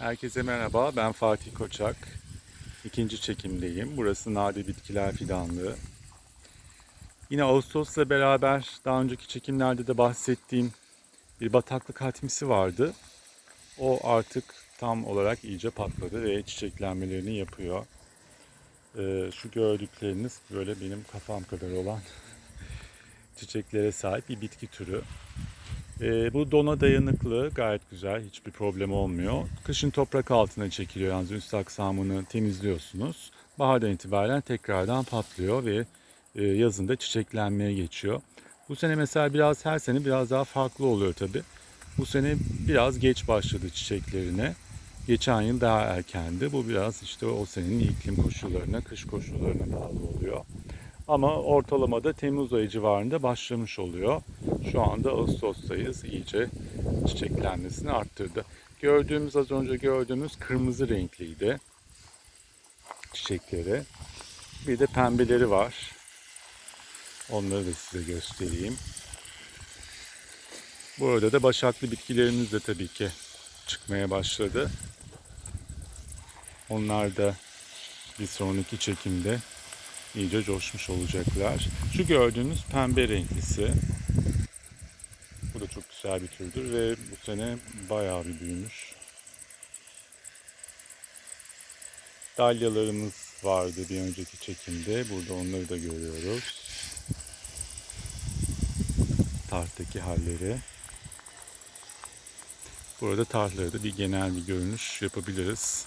Herkese merhaba, ben Fatih Koçak. İkinci çekimdeyim. Burası Nade Bitkiler Fidanlığı. Yine Ağustos'la beraber daha önceki çekimlerde de bahsettiğim bir bataklık hatmisi vardı. O artık tam olarak iyice patladı ve çiçeklenmelerini yapıyor. Ee, şu gördükleriniz böyle benim kafam kadar olan çiçeklere sahip bir bitki türü. Ee, bu dona dayanıklı, gayet güzel, hiçbir problem olmuyor. Kışın toprak altına çekiliyor yalnız üst aksamını temizliyorsunuz. Bahardan itibaren tekrardan patlıyor ve e, yazında çiçeklenmeye geçiyor. Bu sene mesela biraz her sene biraz daha farklı oluyor tabi. Bu sene biraz geç başladı çiçeklerine. Geçen yıl daha erkendi. Bu biraz işte o senenin iklim koşullarına, kış koşullarına bağlı oluyor. Ama ortalamada Temmuz ayı civarında başlamış oluyor. Şu anda Ağustos'tayız. İyice çiçeklenmesini arttırdı. Gördüğümüz az önce gördüğümüz kırmızı renkliydi çiçekleri. Bir de pembeleri var. Onları da size göstereyim. Burada da başaklı bitkilerimiz de tabii ki çıkmaya başladı. Onlar da bir sonraki çekimde iyice coşmuş olacaklar. Şu gördüğünüz pembe renklisi. Bu da çok güzel bir türdür ve bu sene bayağı bir büyümüş. Dalyalarımız vardı bir önceki çekimde. Burada onları da görüyoruz. Tarhtaki halleri. Burada tarhları da bir genel bir görünüş yapabiliriz.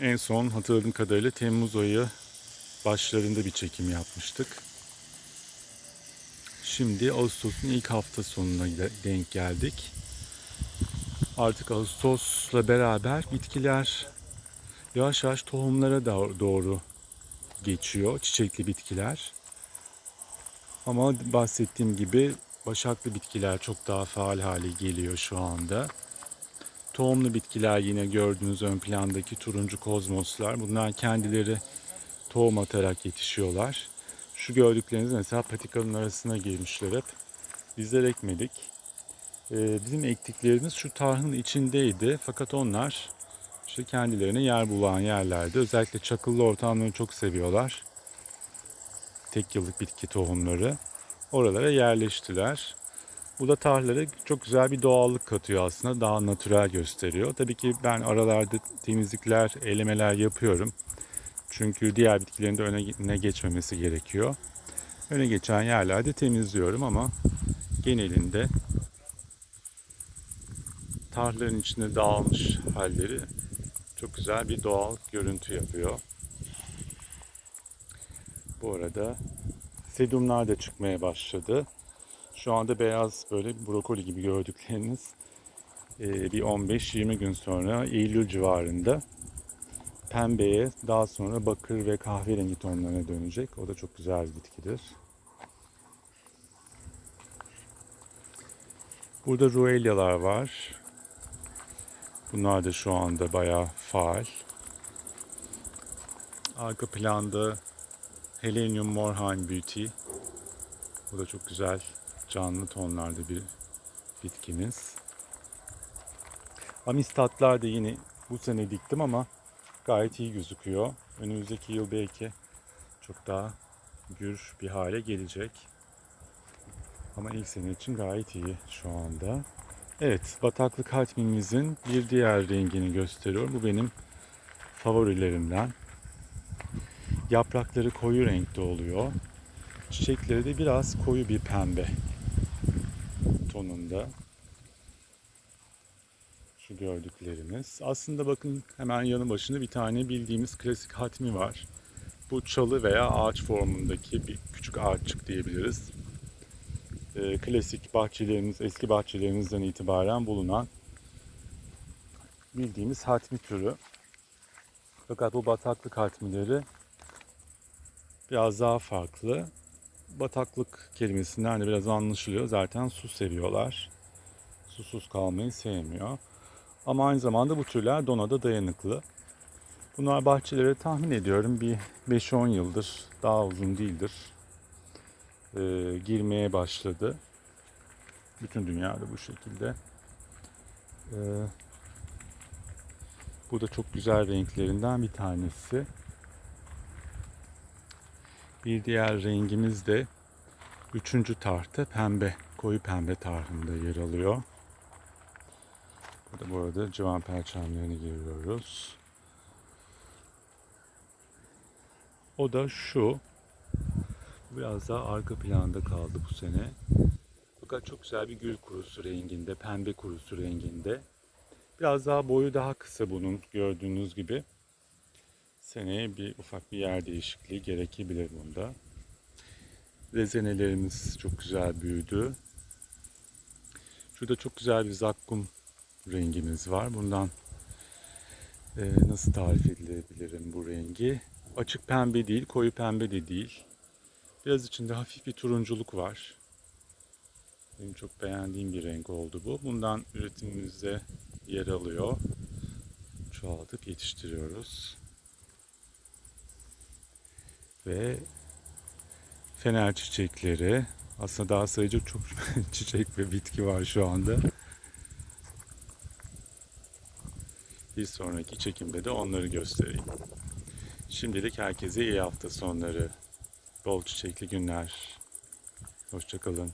En son hatırladığım kadarıyla Temmuz ayı başlarında bir çekim yapmıştık. Şimdi Ağustos'un ilk hafta sonuna denk geldik. Artık Ağustos'la beraber bitkiler yavaş yavaş tohumlara doğru geçiyor. Çiçekli bitkiler. Ama bahsettiğim gibi başaklı bitkiler çok daha faal hale geliyor şu anda. Tohumlu bitkiler yine gördüğünüz ön plandaki turuncu kozmoslar. Bunlar kendileri tohum atarak yetişiyorlar. Şu gördükleriniz mesela patikanın arasına girmişler hep. Bizler ekmedik. Ee, bizim ektiklerimiz şu tarhın içindeydi. Fakat onlar işte kendilerine yer bulan yerlerde. Özellikle çakıllı ortamları çok seviyorlar. Tek yıllık bitki tohumları. Oralara yerleştiler. Bu da tarhlara çok güzel bir doğallık katıyor aslında. Daha natürel gösteriyor. Tabii ki ben aralarda temizlikler, elemeler yapıyorum. Çünkü diğer bitkilerin de öne geçmemesi gerekiyor. Öne geçen yerlerde temizliyorum ama genelinde tarlaların içinde dağılmış halleri çok güzel bir doğal görüntü yapıyor. Bu arada sedumlar da çıkmaya başladı. Şu anda beyaz böyle brokoli gibi gördükleriniz bir 15-20 gün sonra Eylül civarında pembeye daha sonra bakır ve kahverengi tonlarına dönecek. O da çok güzel bir bitkidir. Burada ruelyalar var. Bunlar da şu anda bayağı faal. Arka planda Helenium Morhain Beauty. Bu da çok güzel canlı tonlarda bir bitkimiz. Amistatlar da yine bu sene diktim ama gayet iyi gözüküyor. Önümüzdeki yıl belki çok daha gür bir hale gelecek. Ama ilk sene için gayet iyi şu anda. Evet, bataklık hatmimizin bir diğer rengini gösteriyor. Bu benim favorilerimden. Yaprakları koyu renkte oluyor. Çiçekleri de biraz koyu bir pembe tonunda. Şu gördüklerimiz. Aslında bakın hemen yanı başında bir tane bildiğimiz klasik hatmi var. Bu çalı veya ağaç formundaki bir küçük ağaççık diyebiliriz. Ee, klasik bahçelerimiz, eski bahçelerimizden itibaren bulunan bildiğimiz hatmi türü. Fakat bu bataklık hatmileri biraz daha farklı. Bataklık kelimesinden de biraz anlaşılıyor. Zaten su seviyorlar. Susuz kalmayı sevmiyor. Ama aynı zamanda bu türler donada dayanıklı. Bunlar bahçelere tahmin ediyorum bir 5-10 yıldır, daha uzun değildir, e, girmeye başladı. Bütün dünyada bu şekilde. E, Bu da çok güzel renklerinden bir tanesi. Bir diğer rengimiz de üçüncü tarhta pembe, koyu pembe tarhında yer alıyor. Bu arada civan perçemlerini giriyoruz. O da şu. Biraz daha arka planda kaldı bu sene. Fakat çok güzel bir gül kurusu renginde, pembe kurusu renginde. Biraz daha boyu daha kısa bunun gördüğünüz gibi. Seneye bir ufak bir yer değişikliği gerekebilir bunda. Rezenelerimiz çok güzel büyüdü. Şurada çok güzel bir zakkum rengimiz var. Bundan e, nasıl tarif edilebilirim bu rengi? Açık pembe değil, koyu pembe de değil. Biraz içinde hafif bir turunculuk var. Benim çok beğendiğim bir renk oldu bu. Bundan üretimimizde yer alıyor. Çoğaltıp yetiştiriyoruz. Ve fener çiçekleri. Aslında daha sayacak çok çiçek ve bitki var şu anda. Bir sonraki çekimde de onları göstereyim. Şimdilik herkese iyi hafta sonları. Bol çiçekli günler. Hoşçakalın.